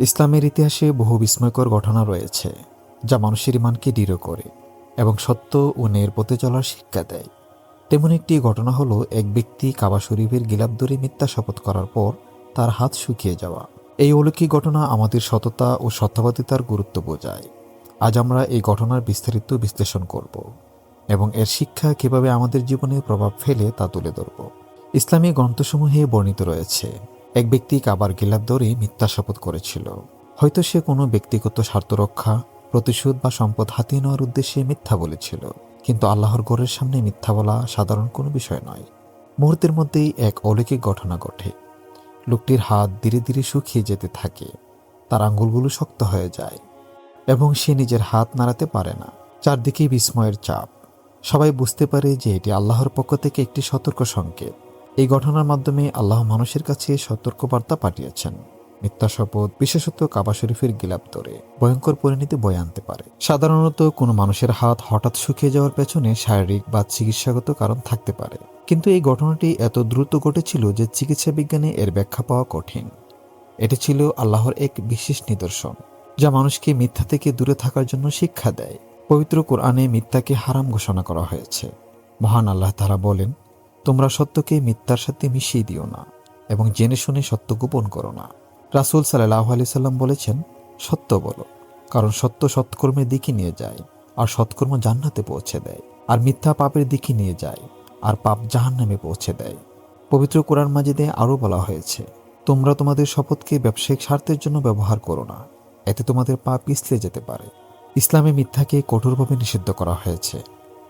ইসলামের ইতিহাসে বহু বিস্ময়কর ঘটনা রয়েছে, যা মানুষের ইমানকে দৃঢ় করে এবং সত্য ও ন্যায়ের পথে চলার শিক্ষা দেয়। তেমন একটি ঘটনা হলো, এক ব্যক্তি কাবা শরীফের গিলাপ ধরে মিথ্যা শপথ করার পর তার হাত শুকিয়ে যাওয়া। এই অলৌকিক ঘটনা আমাদের সততা ও সত্যবাদিতার গুরুত্ব বোঝায়। আজ আমরা এই ঘটনার বিস্তারিত বিশ্লেষণ করব এবং এর শিক্ষা কীভাবে আমাদের জীবনে প্রভাব ফেলে তা তুলে ধরব। ইসলামী গ্রন্থসমূহে বর্ণিত রয়েছে এক ব্যক্তি কাবার গিলাপ ধরে মিথ্যা শপথ করেছিল। হয়তো সে কোনো ব্যক্তিগত স্বার্থ রক্ষা প্রতিশোধ বা সম্পদ হাতিয়ে নেওয়ার উদ্দেশ্যে মিথ্যা বলেছিল। কিন্তু আল্লাহর ঘরের সামনে মিথ্যা বলা সাধারণ কোনো বিষয় নয়। মুহূর্তের মধ্যেই এক অলৌকিক ঘটনা ঘটে। লোকটির হাত ধীরে ধীরে শুকিয়ে যেতে থাকে। তার আঙ্গুলগুলো শক্ত হয়ে যায় এবং সে নিজের হাত নাড়াতে পারে না। চারদিকে বিস্ময়ের চাপ। সবাই বুঝতে পারে যে এটি আল্লাহর পক্ষ থেকে একটি সতর্ক সংকেত। এই ঘটনার মাধ্যমে আল্লাহ মানুষের কাছে সতর্কবার্তা পাঠিয়েছেন। মিথ্যা শপথ, বিশেষত কাবা শরীফের গিলাপ ধরে, ভয়ঙ্কর পরিণতি বয়ে আনতে পারে। সাধারণত কোনো মানুষের হাত হঠাৎ শুকিয়ে যাওয়ার পেছনে শারীরিক বা চিকিৎসাগত কারণ থাকতে পারে। কিন্তু এই ঘটনাটি এত দ্রুত ঘটেছিল যে চিকিৎসা বিজ্ঞানে এর ব্যাখ্যা পাওয়া কঠিন। এটি ছিল আল্লাহর এক বিশেষ নিদর্শন, যা মানুষকে মিথ্যা থেকে দূরে থাকার জন্য শিক্ষা দেয়। পবিত্র কোরআনে মিথ্যাকে হারাম ঘোষণা করা হয়েছে। মহান আল্লাহ তারা বলেন তোমরা সত্যকে মিথ্যার সাথে মিশিয়ে দিও না এবং জেনে শুনে সত্য গোপন করো না। রাসুল সাল্লাহ আলি সাল্লাম বলেছেন, সত্য বলো, কারণ সত্য সৎকর্মের দিকে নিয়ে যায়, আর সৎকর্ম জান্নাতে পৌঁছে দেয়, আর মিথ্যা পাপের দিকে নিয়ে যায়, আর পাপ জাহান্নামে পৌঁছে দেয়। পবিত্র কোরআন মাজিদে আরও বলা হয়েছে, তোমরা তোমাদের শপথকে ব্যবসায়িক স্বার্থের জন্য ব্যবহার করো না, এতে তোমাদের পা পিছলে যেতে পারে। ইসলামে মিথ্যাকে কঠোরভাবে নিষিদ্ধ করা হয়েছে।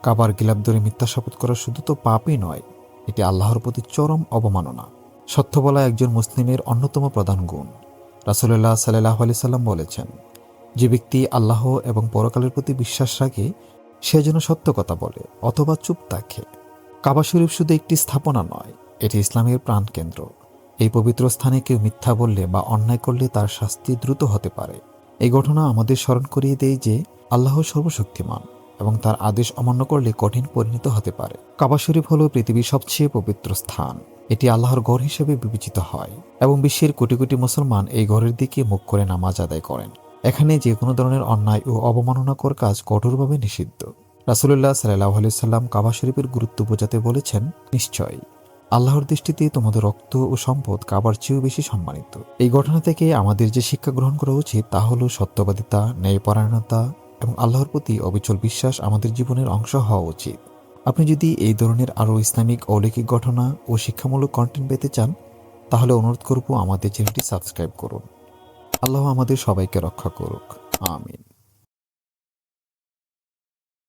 কাবার গিলাপ ধরে মিথ্যা শপথ করা শুধু তো পাপই নয় এটি আল্লাহর প্রতি চরম অবমাননা। সত্য বলা একজন মুসলিমের অন্যতম প্রধান গুণ। রাসুল্লাহ সাল্লাহ আলি সাল্লাম বলেছেন, যে ব্যক্তি আল্লাহ এবং পরকালের প্রতি বিশ্বাস রাখে, সে যেন সত্য কথা বলে, অথবা চুপ থাকে। কাবা শরীফ শুধু একটি স্থাপনা নয়, এটি ইসলামের প্রাণকেন্দ্র। এই পবিত্র স্থানে কেউ মিথ্যা বললে বা অন্যায় করলে তার শাস্তি দ্রুত হতে পারে। এই ঘটনা আমাদের স্মরণ করিয়ে দেয় যে, আল্লাহ সর্বশক্তিমান। এবং তার আদেশ অমান্য করলে কঠিন পরিণত হতে পারে। কাবা শরীফ হল পৃথিবীর সবচেয়ে পবিত্র স্থান। এটি আল্লাহর ঘর হিসেবে বিবেচিত হয় এবং বিশ্বের কোটি কোটি মুসলমান এই ঘরের দিকে মুখ করে নামাজ আদায় করেন। এখানে যে কোনো ধরনের অন্যায় ও অবমাননাকর কাজ কঠোরভাবে নিষিদ্ধ। রাসুল্লাহ সাল্লাহ সাল্লাম কাবা শরীফের গুরুত্ব বোঝাতে বলেছেন, নিশ্চয়ই। আল্লাহর দৃষ্টিতে তোমাদের রক্ত ও সম্পদ কাবার চেয়েও বেশি সম্মানিত। এই ঘটনা থেকে আমাদের যে শিক্ষা গ্রহণ করা উচিত তা হল সত্যবাদিতা, ন্যায়পরায়ণতা এবং আল্লাহর প্রতি অবিচল বিশ্বাস আমাদের জীবনের অংশ হওয়া উচিত। আপনি যদি এই ধরনের আরও ইসলামিক অলৌকিক ঘটনা ও শিক্ষামূলক কন্টেন্ট পেতে চান, তাহলে অনুরোধ করব আমাদের চ্যানেলটি সাবস্ক্রাইব করুন। আল্লাহ আমাদের সবাইকে রক্ষা করুক। আমিন।